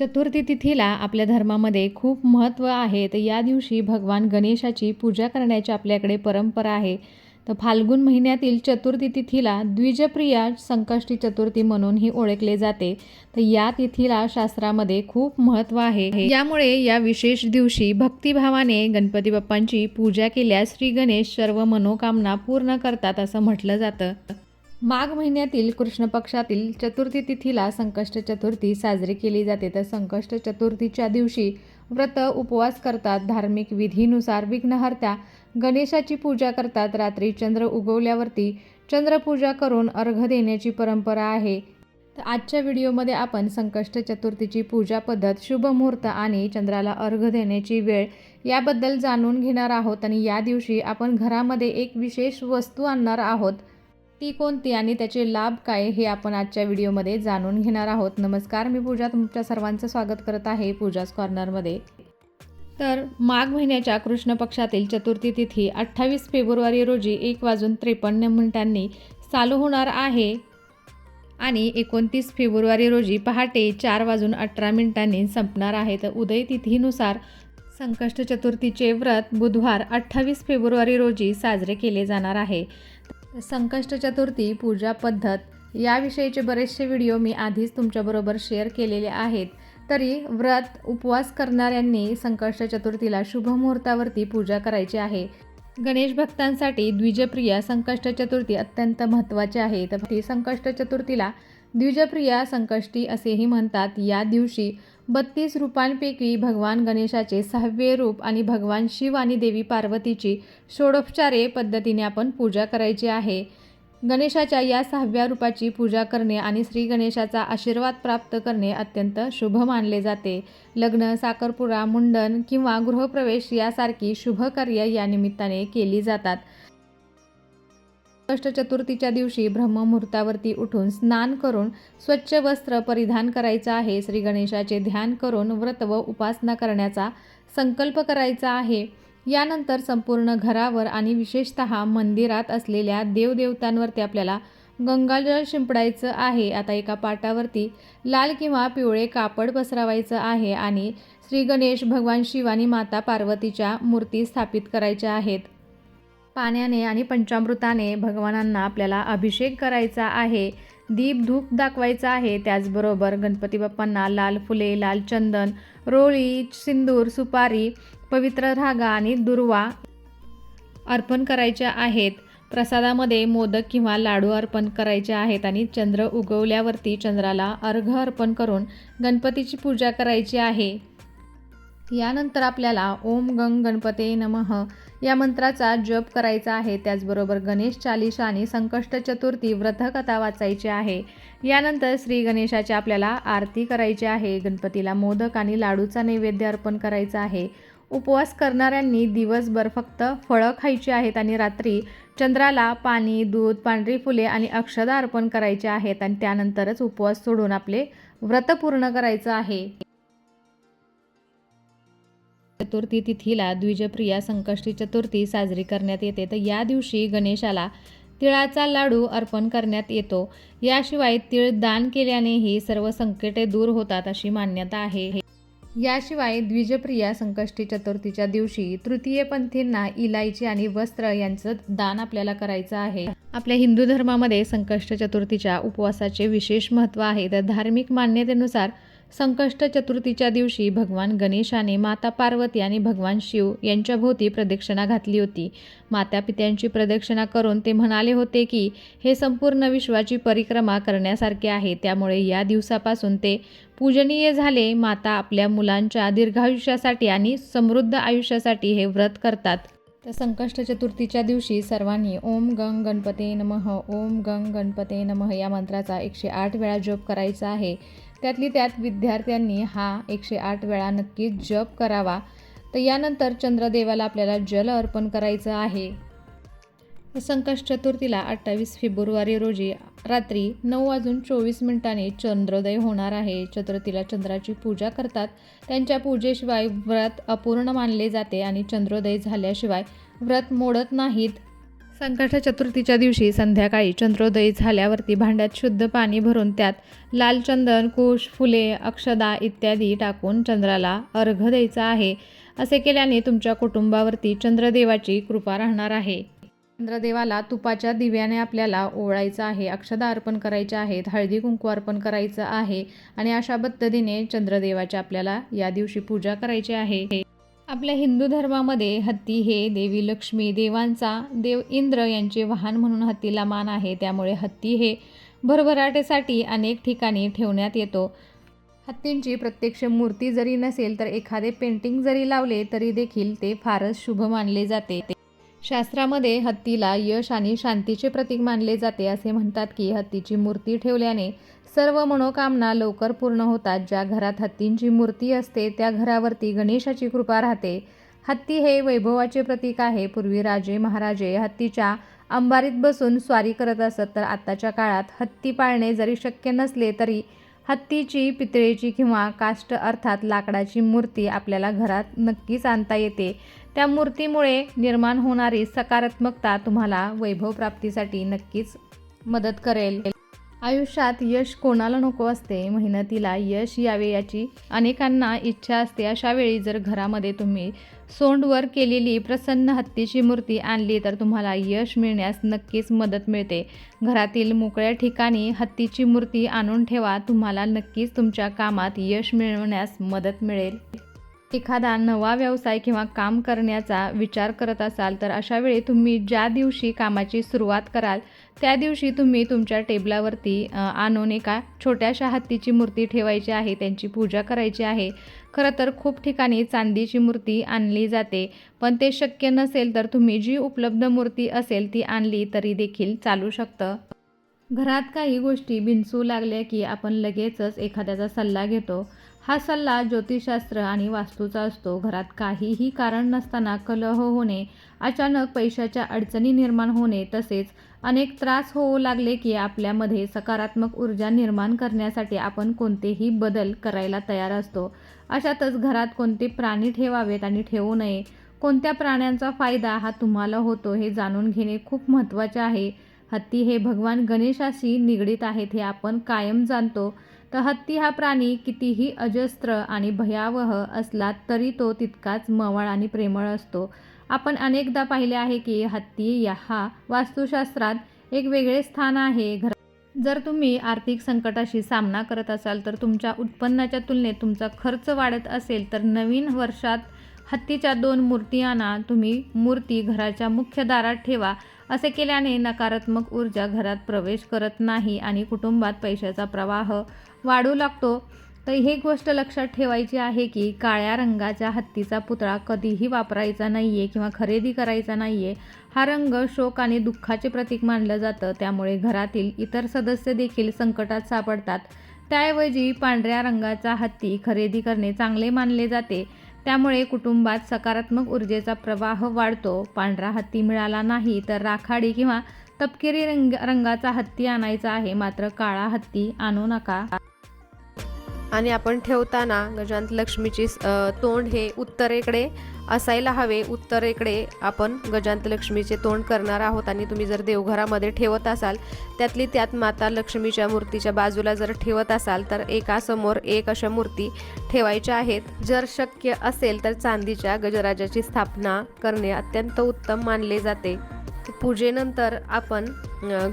चतुर्थी तिथीला आपल्या धर्मामध्ये खूप महत्त्व आहे. तर या दिवशी भगवान गणेशाची पूजा करण्याची आपल्याकडे परंपरा आहे. तर फाल्गुन महिन्यातील चतुर्थी तिथीला द्विजप्रिया संकष्टी चतुर्थी म्हणूनही ओळखले जाते. तर या तिथीला शास्त्रामध्ये खूप महत्त्व आहे. यामुळे या विशेष दिवशी भक्तिभावाने गणपती बाप्पांची पूजा केल्यास श्री गणेश सर्व मनोकामना पूर्ण करतात असं म्हटलं जातं. माघ महिन्यातील कृष्ण पक्षातील चतुर्थी तिथीला संकष्ट चतुर्थी साजरी केली जाते. तर संकष्ट चतुर्थीच्या दिवशी व्रत उपवास करतात. धार्मिक विधीनुसार विघ्नहर्त्या गणेशाची पूजा करतात. रात्री चंद्र उगवल्यावरती चंद्रपूजा करून अर्घ देण्याची परंपरा आहे. तर आजच्या व्हिडिओमध्ये आपण संकष्ट चतुर्थीची पूजा पद्धत शुभ मुहूर्त आणि चंद्राला अर्घ देण्याची वेळ याबद्दल जाणून घेणार आहोत. आणि या दिवशी आपण घरामध्ये एक विशेष वस्तू आणणार आहोत. ती कोणती आणि त्याचे लाभ काय हे आपण आजच्या व्हिडिओमध्ये जाणून घेणार आहोत. नमस्कार मी पूजा तुमच्या सर्वांचं स्वागत करत आहे पूजाच कॉर्नरमध्ये. तर माघ महिन्याच्या कृष्ण पक्षातील चतुर्थी तिथी अठ्ठावीस फेब्रुवारी रोजी एक वाजून त्रेपन्न मिनिटांनी चालू होणार आहे. आणि एकोणतीस फेब्रुवारी रोजी पहाटे चार वाजून अठरा मिनिटांनी संपणार आहे तर उदय तिथीनुसार संकष्ट चतुर्थीचे व्रत बुधवार अठ्ठावीस फेब्रुवारी रोजी साजरे केले जाणार आहे. संकष्ट चतुर्थी पूजा पद्धत याविषयीचे बरेचसे व्हिडिओ मी आधीच तुमच्याबरोबर शेअर केलेले आहेत. तरी व्रत उपवास करणाऱ्यांनी संकष्ट चतुर्थीला शुभ मुहूर्तावरती पूजा करायची आहे. गणेश भक्तांसाठी द्विजप्रिया संकष्ट चतुर्थी अत्यंत महत्त्वाची आहे. तर ती संकष्ट चतुर्थीला द्विजप्रिया संकष्टी असेही म्हणतात. या दिवशी बत्तीस रूपांपैकी भगवान गणेशाचे सहावे रूप आणि भगवान शिव आणि देवी पार्वतीची षोडोपचारे पद्धतीने आपण पूजा करायची आहे. गणेशाच्या या सहाव्या रूपाची पूजा करणे आणि श्री गणेशाचा आशीर्वाद प्राप्त करणे अत्यंत शुभ मानले जाते. लग्न साखरपुडा मुंडन किंवा गृहप्रवेश यासारखी शुभ कार्य या निमित्ताने केली जातात. अष्ट चतुर्थीच्या दिवशी ब्रह्ममुहूर्तावरती उठून स्नान करून स्वच्छ वस्त्र परिधान करायचं आहे. श्री गणेशाचे ध्यान करून व्रत व उपासना करण्याचा संकल्प करायचा आहे. यानंतर संपूर्ण घरावर आणि विशेषत मंदिरात असलेल्या देवदेवतांवरती आपल्याला गंगाजळ शिंपडायचं आहे. आता एका पाटावरती लाल किंवा पिवळे कापड पसरवायचं आहे आणि श्री गणेश भगवान शिवानी माता पार्वतीच्या मूर्ती स्थापित करायच्या आहेत. पाण्याने आणि पंचामृताने भगवानांना आपल्याला अभिषेक करायचा आहे दीप धूप दाखवायचा आहे. त्याचबरोबर गणपती बाप्पांना लाल फुले लाल चंदन रोळी सिंदूर सुपारी पवित्र धागा आणि दुर्वा अर्पण करायच्या आहेत. प्रसादामध्ये मोदक किंवा लाडू अर्पण करायचे आहेत आणि चंद्र उगवल्यावरती चंद्राला अर्घ अर्पण करून गणपतीची पूजा करायची आहे. यानंतर आपल्याला ओम गंग गणपते नमः या मंत्राचा जप करायचा आहे. त्याचबरोबर गणेश चालिसा आणि संकष्ट चतुर्थी व्रतकथा वाचायची आहे. यानंतर श्री गणेशाची आपल्याला आरती करायची आहे. गणपतीला मोदक आणि लाडूचा नैवेद्य अर्पण करायचा आहे. उपवास करणाऱ्यांनी दिवसभर फक्त फळं खायची आहेत आणि रात्री चंद्राला पाणी दूध पांढरी फुले आणि अक्षदा अर्पण करायचे आहेत आणि त्यानंतरच उपवास सोडून आपले व्रत पूर्ण करायचं आहे. चतुर्थी तिथीला द्विजप्रिया संकष्टी चतुर्थी साजरी करण्यात येते. तर या दिवशी गणेशाला तिळाचा लाडू अर्पण करण्यात येतो. याशिवाय तिळ दान केल्यानेही सर्व संकटे दूर होतात अशी मान्यता आहे. याशिवाय द्विजप्रिया संकष्टी चतुर्थीच्या दिवशी तृतीयपंथींना इलायची आणि वस्त्र यांचं दान आपल्याला करायचं आहे. आपल्या हिंदू धर्मामध्ये संकष्ट चतुर्थीच्या उपवासाचे विशेष महत्त्व आहे. तर धार्मिक मान्यतेनुसार संकष्ट चतुर्थीच्या दिवशी भगवान गणेशाने माता पार्वती आणि भगवान शिव यांच्याभोवती प्रदक्षिणा घातली होती. माता पित्यांची प्रदक्षिणा करून ते म्हणाले होते की हे संपूर्ण विश्वाची परिक्रमा करण्यासारखे आहे. त्यामुळे या दिवसापासून ते पूजनीय झाले. माता आपल्या मुलांच्या दीर्घायुष्यासाठी आणि समृद्ध आयुष्यासाठी हे व्रत करतात. तर संकष्ट चतुर्थीच्या दिवशी सर्वांनी ओम गंग गणपते नमः ओम गंग गणपते नमः या मंत्राचा एकशे आठ वेळा जप करायचा आहे. त्यातली त्यात विद्यार्थ्यांनी हा एकशे आठ वेळा नक्कीच जप करावा. तर यानंतर चंद्रदेवाला आपल्याला जल अर्पण करायचं आहे. संकष्ट चतुर्थीला अठ्ठावीस फेब्रुवारी रोजी रात्री नऊ वाजून चोवीस मिनिटांनी चंद्रोदय होणार आहे. चतुर्थीला चंद्राची पूजा करतात. त्यांच्या पूजेशिवाय व्रत अपूर्ण मानले जाते आणि चंद्रोदय झाल्याशिवाय व्रत मोडत नाहीत. संकष्ट चतुर्थीच्या दिवशी संध्याकाळी चंद्रोदय झाल्यावरती भांड्यात शुद्ध पाणी भरून त्यात लाल चंदन कुश फुले अक्षदा इत्यादी टाकून चंद्राला अर्घ द्यायचा आहे. असे केल्याने तुमच्या कुटुंबावरती चंद्रदेवाची कृपा राहणार आहे. चंद्रदेवाला तुपाच्या दिव्याने आपल्याला ओवाळायचं आहे अक्षदा अर्पण करायचे आहेत हळदी कुंकू अर्पण करायचं आहे आणि अशा पद्धतीने चंद्रदेवाची आपल्याला या दिवशी पूजा करायची आहे. आपल्या हिंदू धर्मामध्ये हत्ती हे देवी लक्ष्मी देवांचा देव इंद्र यांचे वाहन म्हणून हत्तीला मान आहे. त्यामुळे हत्ती हे भरभराटेसाठी अनेक ठिकाणी ठेवण्यात येतो. हत्तींची प्रत्यक्ष मूर्ती जरी नसेल तर एखादे पेंटिंग जरी लावले तरी देखील ते फारच शुभ मानले जाते. शास्त्रामध्ये हत्तीला यश आणि शांतीचे प्रतीक मानले जाते असे म्हणतात की हत्तीची मूर्ती ठेवल्याने सर्व मनोकामना लवकर पूर्ण होतात. ज्या घरात हत्तींची मूर्ती असते त्या घरावरती गणेशाची कृपा राहते. हत्ती हे वैभवाचे प्रतीक आहे. पूर्वी राजे महाराजे हत्तीच्या अंबारीत बसून स्वारी करत असत तर आत्ताच्या काळात हत्ती पाळणे जरी शक्य नसले तरी हत्तीची पितळेची किंवा काष्ट अर्थात लाकडाची मूर्ती आपल्याला घरात नक्कीच आणता येते. त्या मूर्तीमुळे निर्माण होणारी सकारात्मकता तुम्हाला वैभव प्राप्तीसाठी नक्कीच मदत करेल. आयुष्यात यश कोणाला नको असते? मेहनतीला यश यावे याची अनेकांना इच्छा असते. अशा वेळी जर घरामध्ये तुम्ही सोंडवर केलेली प्रसन्न हत्तीची मूर्ती आणली तर तुम्हाला यश मिळण्यास नक्कीच मदत मिळते. घरातील मोकळ्या ठिकाणी हत्तीची मूर्ती आणून ठेवा. तुम्हाला नक्कीच तुमच्या कामात यश मिळवण्यास मदत मिळेल. एखादा नवा व्यवसाय किंवा काम करण्याचा विचार करत असाल तर अशा वेळी तुम्ही ज्या दिवशी कामाची सुरुवात कराल त्या दिवशी तुम्ही तुमच्या टेबलावरती आणून एका छोट्याशा हत्तीची मूर्ती ठेवायची आहे त्यांची पूजा करायची आहे. खरं तर खूप ठिकाणी चांदीची मूर्ती आणली जाते पण ते शक्य नसेल तर तुम्ही जी उपलब्ध मूर्ती असेल ती आणली तरी देखील चालू शकतं. घरात काही गोष्टी बिनसू लागल्या की आपण लगेचच एखाद्याचा सल्ला घेतो. हा सल्ला ज्योतिषशास्त्र आणि वास्तूचा असतो. घरात काहीही कारण नसताना कलह होणे अचानक पैशाच्या अडचणी निर्माण होणे तसेच अनेक त्रास होऊ लागले की आपल्यामध्ये सकारात्मक ऊर्जा निर्माण करण्यासाठी आपण कोणतेही बदल करायला तयार असतो. अशातच घरात कोणते प्राणी ठेवावेत आणि ठेवू नये कोणत्या प्राण्यांचा फायदा हा तुम्हाला होतो हे जाणून घेणे खूप महत्त्वाचे आहे. हत्ती हे भगवान गणेशाशी निगडीत आहेत हे आपण कायम जाणतो. तर हत्ती हा प्राणी कितीही अजस्त्र आणि भयावह असला तरी तो तितकाच मवाळ आणि प्रेमळ असतो. आपण अनेकदा पाहिले आहे की हत्ती या हा वास्तुशास्त्रात एक वेगळे स्थान आहे. घर जर तुम्ही आर्थिक संकटाशी सामना करत असाल तर तुमच्या उत्पन्नाच्या तुलनेत तुमचा खर्च वाढत असेल तर नवीन वर्षात हत्तीच्या दोन मूर्ती आणा तुम्ही मूर्ती घराच्या मुख्य दारात ठेवा. असे केल्याने नकारात्मक ऊर्जा घरात प्रवेश करत नाही आणि कुटुंबात पैशाचा प्रवाह वाढू लागतो. तर ही गोष्ट लक्षात ठेवायची आहे की काळ्या रंगाच्या हत्तीचा पुतळा कधीही वापरायचा नाही आहे किंवा खरेदी करायचा नाही आहे हा रंग शोक आणि दुःखाचे प्रतीक मानलं जातं. त्यामुळे घरातील इतर सदस्य देखील संकटात सापडतात. त्याऐवजी पांढऱ्या रंगाचा हत्ती खरेदी करणे चांगले मानले जाते. त्यामुळे कुटुंबात सकारात्मक ऊर्जेचा प्रवाह वाढतो. पांढरा हत्ती मिळाला नाही तर राखाडी किंवा तपकिरी रंग रंगाचा हत्ती आणायचा आहे. मात्र काळा हत्ती आणू नका. आणि आपण ठेवताना गजांत लक्ष्मीची तोंड हे उत्तरेकडे असायला हवे. उत्तरेकडे आपण गजांत लक्ष्मीचे तोंड करणार आहोत आणि तुम्ही जर देवघरामध्ये ठेवत असाल त्यातली त्यात माता लक्ष्मीच्या मूर्तीच्या बाजूला जर ठेवत असाल तर एकासमोर एक अशा मूर्ती ठेवायच्या आहेत. जर शक्य असेल तर चांदीच्या गजराजाची स्थापना करणे अत्यंत उत्तम मानले जाते. पूजेनंतर आपण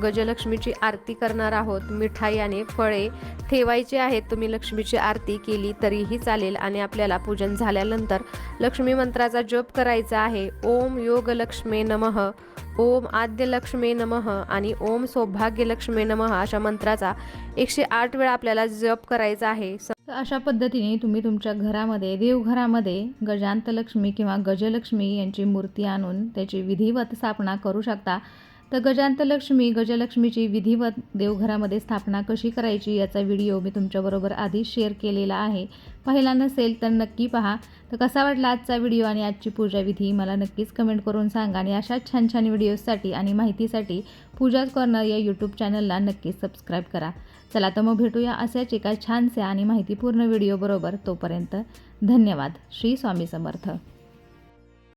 गजलक्ष्मीची आरती करणार आहोत. मिठाई आणि फळे ठेवायचे आहेत. तुम्ही लक्ष्मीची आरती केली तरीही चालेल आणि आपल्याला पूजन झाल्यानंतर लक्ष्मी मंत्राचा जप करायचा आहे. ओम योग लक्ष्मे नमः. ओम आद्य लक्ष्मे नमः आणि ओम सौभाग्य लक्ष्मे नमः अशा मंत्राचा एकशे आठ वेळा आपल्याला जप करायचा आहे. अशा पद्धतीने तुम्ही तुमच्या घरामध्ये देवघरामध्ये गजांत लक्ष्मी किंवा गजलक्ष्मी यांची मूर्ती आणून त्याची विधिवत स्थापना करू शकता. तर गजांतलक्ष्मी गजलक्ष्मीची विधिवत देवघरामध्ये स्थापना कशी करायची याचा व्हिडिओ मी तुमच्याबरोबर आधीच शेअर केलेला आहे. पाहिला नसेल तर नक्की पहा. तर कसा वाटला आजचा व्हिडिओ आणि आजची पूजाविधी मला नक्कीच कमेंट करून सांगा आणि अशाच छान छान व्हिडिओजसाठी आणि माहितीसाठी पूजाच कॉर्नर या यूट्यूब चॅनलला नक्कीच सबस्क्राईब करा. चला तर मग भेटूया अशाच एका छानशा आणि माहितीपूर्ण व्हिडिओबरोबर. तोपर्यंत धन्यवाद. श्री स्वामी समर्थ.